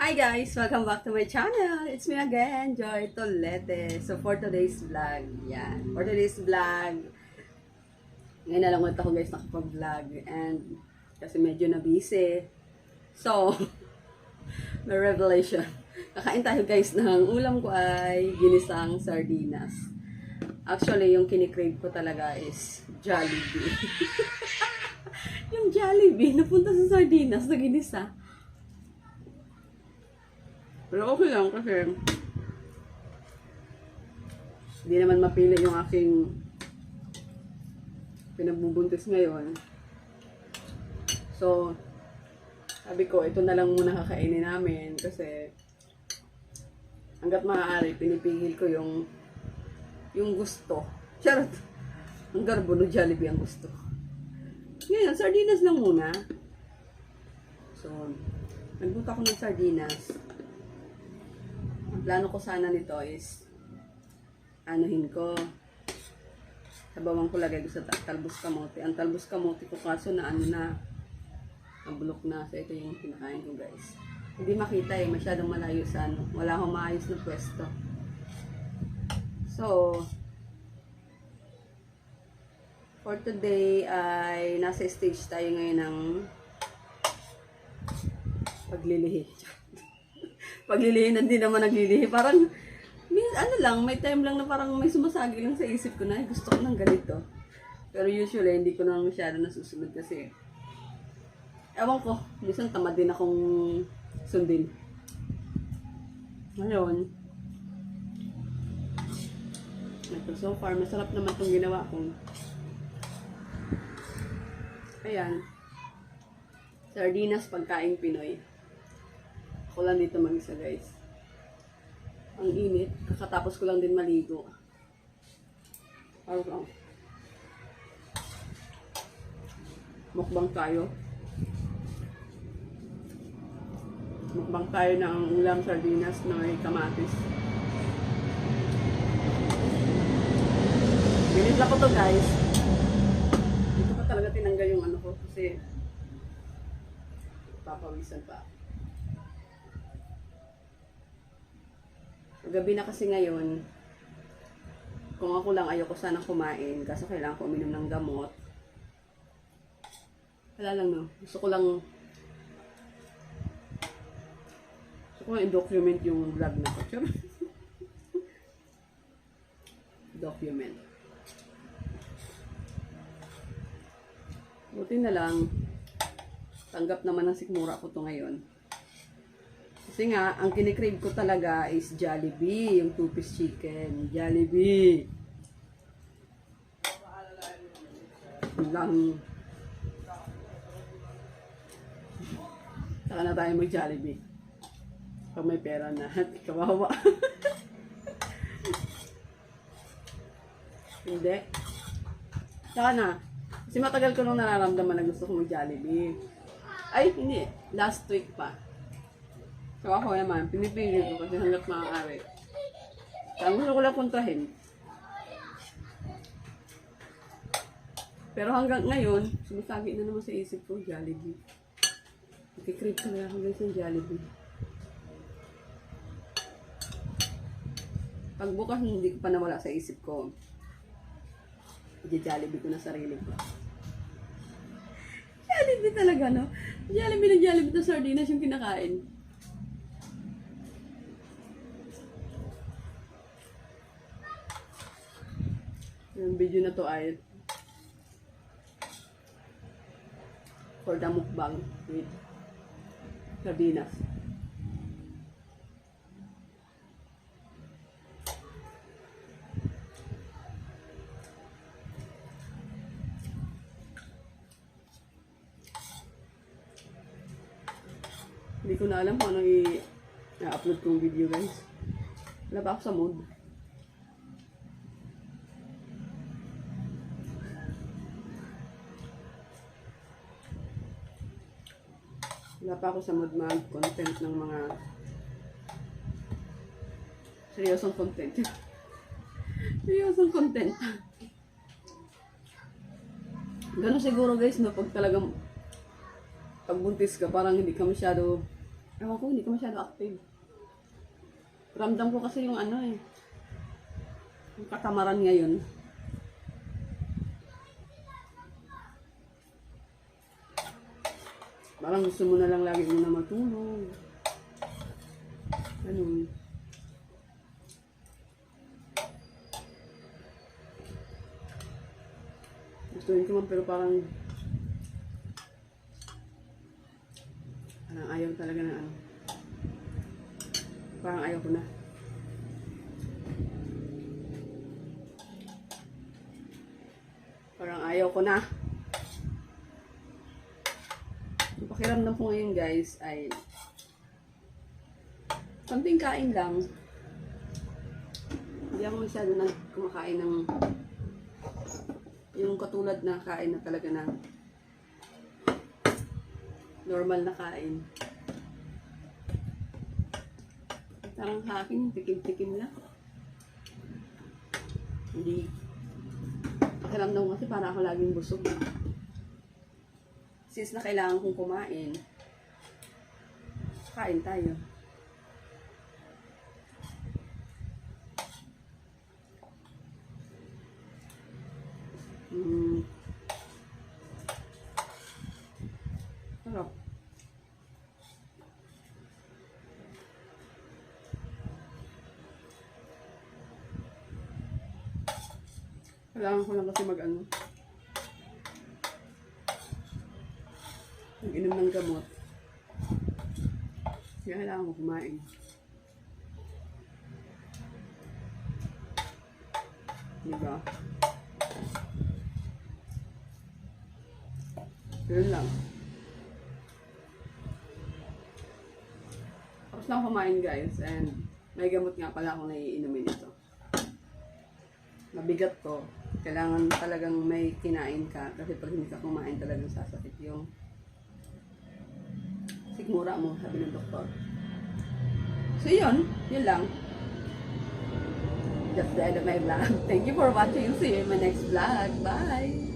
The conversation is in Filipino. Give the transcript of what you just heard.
Hi guys! Welcome back to my channel! It's me again, Joy Tolete. So for today's vlog, yan. For today's vlog, ngayon na lang ulit ako guys nakapag-vlog. And kasi medyo na busy. So, may revelation. Kakain tayo guys ng ulam ko ay ginisang sardinas. Actually, yung kinikrave ko talaga is Jollibee. yung Jollibee, napunta sa sardinas na ginisa. Pero okay lang kasi hindi naman mapili yung aking pinagbubuntis ngayon. So, sabi ko, ito na lang muna kakainin namin kasi hanggat maaari, pinipigil ko yung yung gusto. Charot! Ang garbo no Jollibee ang gusto. Ngayon, sardinas lang muna. So, nagbuta ko ng sardinas. Plano ko sana nito is anuhin ko. Sabawan ko lagay ko sa ta- talbos kamote. Ang talbos kamote ko kaso na ano na nabulok na. So ito yung kinakain ko guys. Hindi makita eh. Masyadong malayo sa ano. Wala akong maayos na pwesto. So, for today ay nasa stage tayo ngayon ng paglilihi. Paglilihi hindi naman naglilihi. Parang, min- ano lang, may time lang na parang may sumasagi lang sa isip ko na "Ay, gusto ko ng ganito. Pero usually, hindi ko na masyado nasusunod kasi, ewan ko, minsan tamad din akong sundin. Ngayon, ito, so far, masarap naman itong ginawa ko. Ayan. Sardinas pagkain Pinoy. Ako lang dito mag-isa guys. Ang init. Kakatapos ko lang din maligo. Araw lang. Mukbang tayo. Mukbang tayo ng ulam sardinas na may kamatis. Binitla ko to guys. Dito ko talaga tinanggal yung ano ko kasi papawisan pa. Gabi na kasi ngayon, kung ako lang ayoko sana kumain, kaso kailangan ko uminom ng gamot. Wala lang no. Gusto ko lang gusto ko lang i-document yung vlog na ko. Document. Buti na lang, tanggap naman ng sikmura ko to ngayon. Kasi nga, ang kinikrave ko talaga is Jollibee, yung two-piece chicken. Jollibee. Lang. Saka na tayo mag-Jollibee. Pag may pera na, kawawa. Hindi. Saka na. Kasi matagal ko nung nararamdaman na gusto ko mag-Jollibee. Ay, hindi. Last week pa. So ako naman, pinipili ko kasi hanggat maaari. Ang gusto ko lang puntahin. Pero hanggang ngayon, sumasagi na naman sa isip ko, Jollibee. Nakikrave ka na ako guys ng Jollibee. Pag bukas, hindi ko pa nawala sa isip ko. I-Jollibee ko na sarili ko. Jollibee talaga, no? Jollibee na Jollibee to sardinas yung kinakain. Yung video na to ay for the mukbang with sardinas. Hindi ko na alam kung ano i-upload kong video guys. Wala pa ako sa mood. Wala pa ako sa mood mag-content ng mga seryosong content. seryosong content. Ganun siguro guys, no, pag talagang pagbuntis ka, parang hindi ka masyado Ewan ko, hindi ko masyado active. Ramdam ko kasi yung ano eh. Yung katamaran ngayon. Parang gusto mo na lang lagi mo na matulog. Ganun. Gustuin ko man pero parang parang ayaw talaga ng ano. Parang ayaw ko na. Parang ayaw ko na. Yung pakiramdam ko ngayon guys ay konting kain lang. Hindi ako masyado na kumakain ng yung katulad na kain na talaga na normal na kain. Parang sa akin, tikim-tikim lang. Hindi. Pakiramdam ko kasi para ako laging busog. Since na kailangan kong kumain, kain tayo. Mm. Sarap. Kailangan ko lang kasi mag Mag-inom ng gamot. Kaya kailangan ko kumain. Diba? Yun lang. Tapos lang kumain guys and may gamot nga pala akong naiinumin ito. Mabigat to. Kailangan talagang may kinain ka kasi pag hindi ka kumain talagang sasakit yung sikmura mo, sabi ng doktor. So yun, yun lang. That's the end of my vlog. Thank you for watching. See you in my next vlog. Bye!